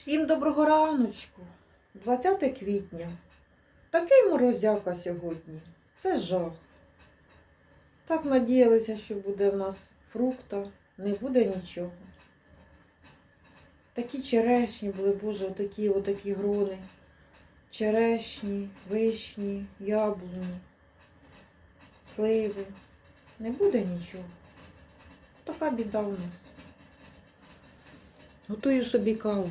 Всім доброго раночку. 20 квітня. Такий морозяка сьогодні. Це жах. Так надіялися, що буде в нас фрукта, не буде нічого. Такі черешні були, боже, отакі, отакі грони. Черешні, вишні, яблуні, сливи. Не буде нічого. Така біда у нас. Готую собі каву.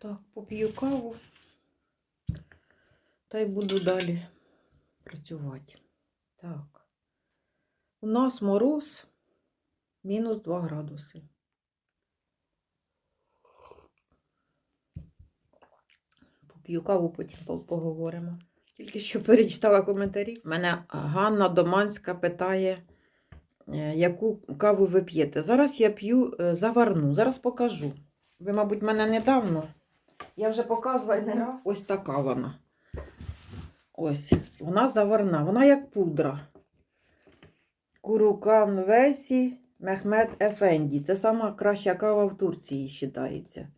Так, поп'ю каву. Та й буду далі працювати. Так. У нас мороз мінус 2 градуси. Поп'ю каву, потім поговоримо. Тільки що перечитала коментарі. Мене Ганна Доманська питає, е, яку каву ви п'єте. Зараз я п'ю е, заварну. Зараз покажу. Ви, мабуть, мене недавно. Я вже показувала не раз. Ось така вона. Ось. Вона заварна. Вона як пудра. Курукан Весі Мехмед Ефенді. Це сама краща кава в Турції вважається.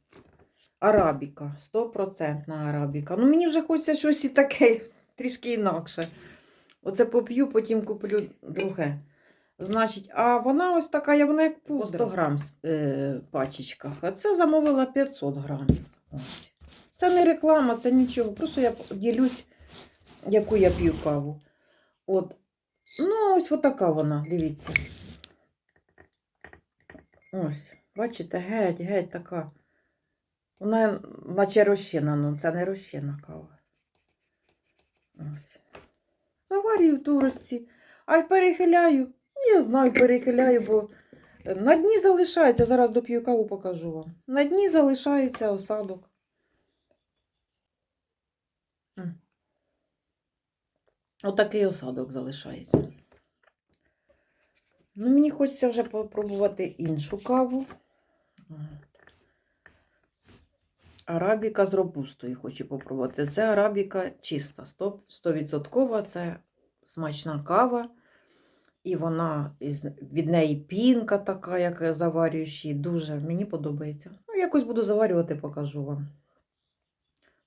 Арабіка. 100% арабіка. Ну, мені вже хочеться щось і таке, трішки інакше. Оце поп'ю, потім куплю друге. Значить, а вона ось така, я вона як пудра. 100 грам е, пачечках. А це замовила 500 грамів. Ось. Це не реклама, це нічого. Просто я ділюсь, яку я п'ю каву. От. Ну, ось така вона, дивіться. Ось, бачите, геть, геть така. Вона наче розчина, ну це не розчина кава. Ось. Заварюю в турочці, а й перехиляю. Я знаю, перехиляю, бо на дні залишається. Зараз доп'ю каву покажу вам. На дні залишається осадок. Отакий осадок залишається. Ну, мені хочеться вже попробувати іншу каву. Арабіка з робустою хочу попробувати. Це арабіка чиста, 100%, 100% це смачна кава. І вона від неї пінка така, як заварюєш її. Дуже мені подобається. Ну, якось буду заварювати, покажу вам.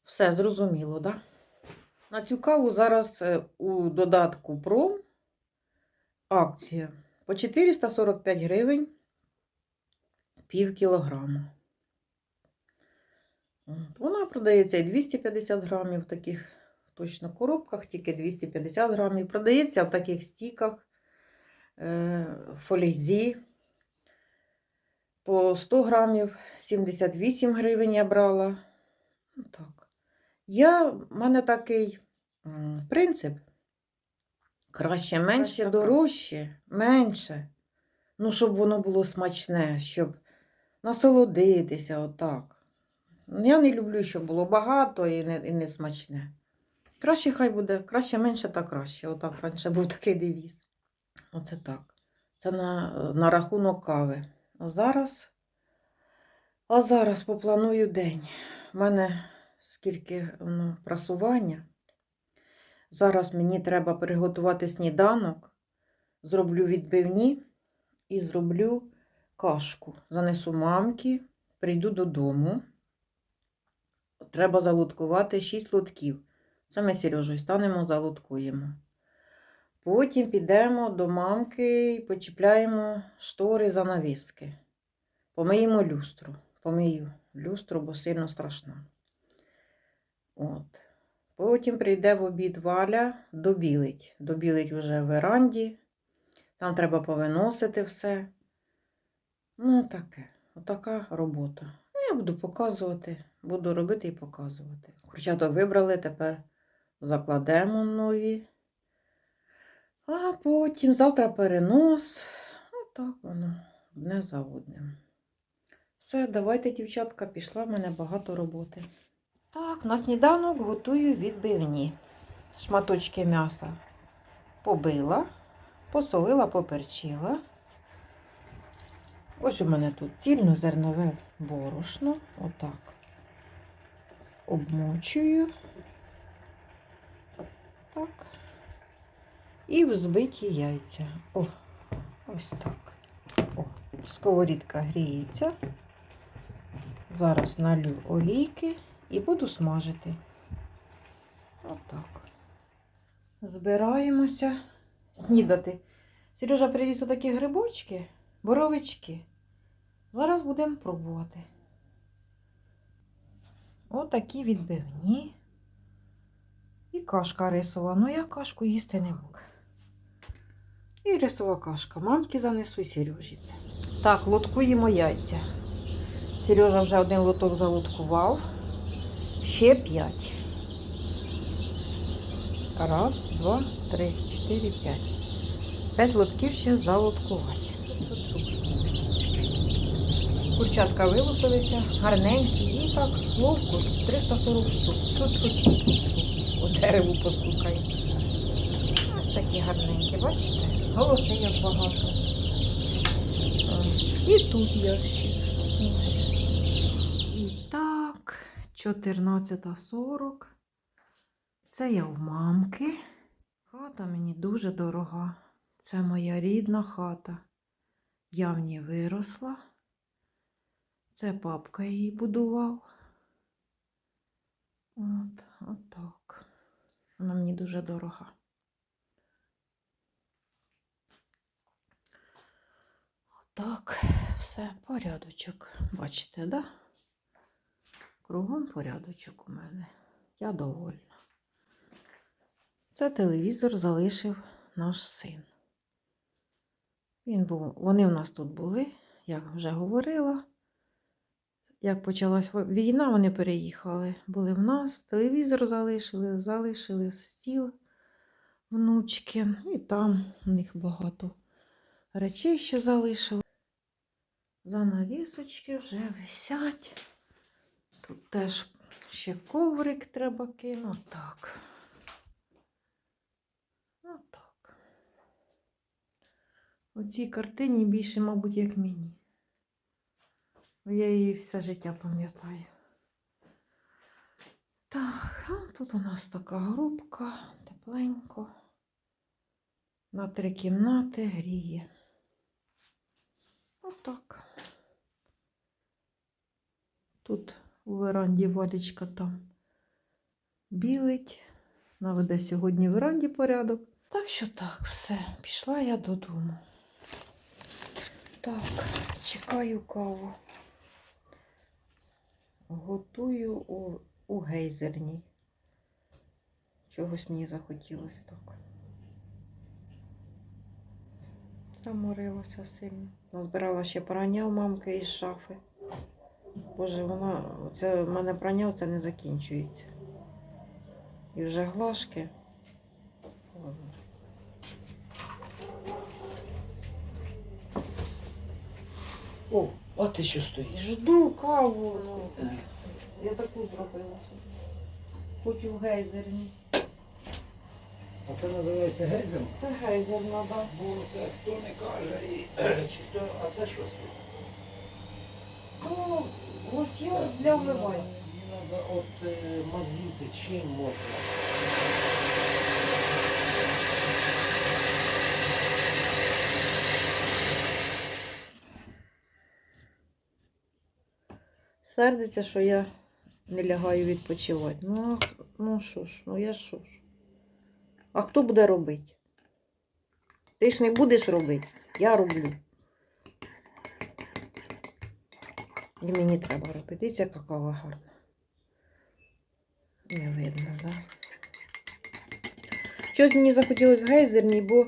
Все, зрозуміло, так? Да? На цю каву зараз е, у додатку Пром акція по 445 гривень пів кілограма. Вона продається і 250 грамів в таких точно коробках, тільки 250 грамів. Продається в таких стіках е, фолізі. По 100 грамів 78 гривень я брала. Ну, так. Я, в мене такий принцип. Краще менше, дорожче, менше. Ну, щоб воно було смачне, щоб насолодитися отак. Я не люблю, щоб було багато і не, і не смачне. Краще хай буде, краще менше та краще. Отак раніше був такий девіз. Оце так. Це на, на рахунок кави. А зараз, а зараз попланую день. У мене скільки ну, прасування. Зараз мені треба приготувати сніданок. Зроблю відбивні і зроблю кашку. Занесу мамки, прийду додому. Треба залуткувати 6 лутків. Це ми з Сережою станемо, залуткуємо. Потім підемо до мамки і почіпляємо штори занавіски. Помиємо люстру. Помию люстру, бо сильно страшна. От. Потім прийде в обід валя, добілить. Добілить вже в веранді. Там треба повиносити все. Ну, таке. Отака робота. Ну, Я буду показувати, буду робити і показувати. Курчаток вибрали, тепер закладемо нові. А потім завтра перенос. Отак воно одне за одним. Все, давайте, дівчатка, пішла в мене багато роботи. Так, на сніданок готую відбивні. Шматочки м'яса побила, посолила, поперчила. Ось у мене тут цільнозернове борошно. Отак. Обмочую. Так. І взбиті яйця. О, ось так. О, сковорідка гріється. Зараз налю олійки і буду смажити. Отак. Збираємося снідати. Сережа привіз отакі грибочки, боровички. Зараз будемо пробувати. Отакі відбивні. І кашка рисова. Ну я кашку їсти не можу. І рисова кашка. Мамки занесу і Сережі. Так, лоткуємо яйця. Сережа вже один лоток залоткував. Ще п'ять. Раз, два, три, чотири, п'ять. П'ять лотків ще залоткувати. Курчатка вилупилися, гарненькі, і так ловко, 340 штук. Тут, тут. По дереву постукає. Ось такі гарненькі, бачите? Голоси як багато. І тут ящик. Ось. І так, 14.40. Це я в мамки. Хата мені дуже дорога. Це моя рідна хата. Я в ній виросла. Це папка її будував. От, от так. Вона мені дуже дорога. Отак, все, порядочок. Бачите, да? Кругом порядочок у мене. Я довольна. Це телевізор залишив наш син. Він був, вони в нас тут були, як вже говорила. Як почалась війна, вони переїхали. Були в нас, телевізор залишили, залишили стіл внучки. І там у них багато речей ще залишили. Занавісочки вже висять. Тут теж ще коврик треба кинути. Так. Отак. У цій картині більше, мабуть, як мені. Я її все життя пам'ятаю. Так, а тут у нас така грубка, тепленько. На три кімнати гріє. Отак. Тут у веранді валічка там білить. Наведе сьогодні в веранді порядок. Так що так, все, пішла я додому. Так, чекаю каву. Готую у, у гейзерній. Чогось мені захотілося так. Заморилася сильно. Назбирала ще прання у мамки із шафи. Боже, вона, це в мене прання це не закінчується. І вже глажки. О, а ти що стоїш? Жду каву, ну. Я таку зробила. собі. Хочу в гейзерні. А це називається гейзер? Це гейзерна, да. Бо це хто не каже, і, чи хто, а це що стоїть? Ну, лосьйон для вмивання. Мені треба от е, мазути чим можна. Сердиться, що я не лягаю відпочивати. Ну, а, ну що ж, ну я що ж. А хто буде робити? Ти ж не будеш робити, я роблю. І мені треба робити. Дивіться, яка кава гарна. Не видно, так? Да? Щось мені захотілося в гейзерній, бо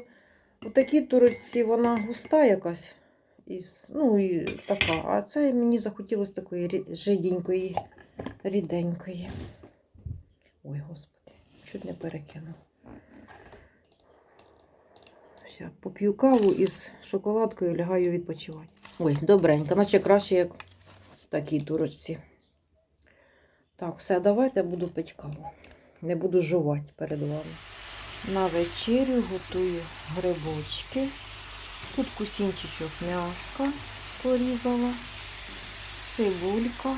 у такій турочці вона густа якась. І, ну, і така. А це мені захотілося такої жиденької, ріденької. Ой, господи, чуть не перекинув. Все, поп'ю каву із шоколадкою лягаю відпочивати. Ой, добренько, наче краще, як в такій турочці. Так, все, давайте я буду пити каву. Не буду жувати перед вами. На вечерю готую грибочки. Тут кусінчичок м'яска порізала, цибулька.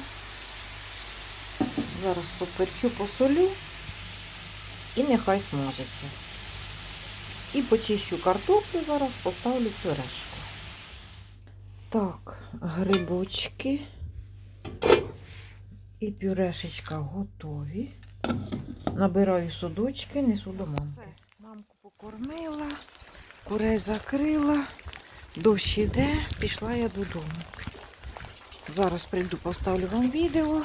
Зараз поперчу посолю і нехай смажиться. І почищу картоплю, зараз поставлю пюрешку. Так, грибочки І пюрешечка готові. Набираю судочки, несу до мамки. Мамку покормила, курей закрила, дощ іде, пішла я додому. Зараз прийду, поставлю вам відео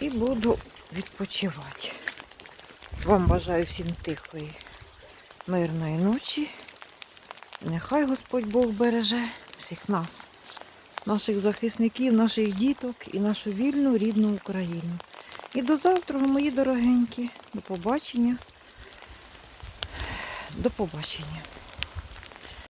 і буду відпочивати. Вам бажаю всім тихої, мирної ночі. Нехай Господь Бог береже всіх нас, наших захисників, наших діток і нашу вільну рідну Україну. І до завтра, мої дорогенькі. До побачення. До побачення.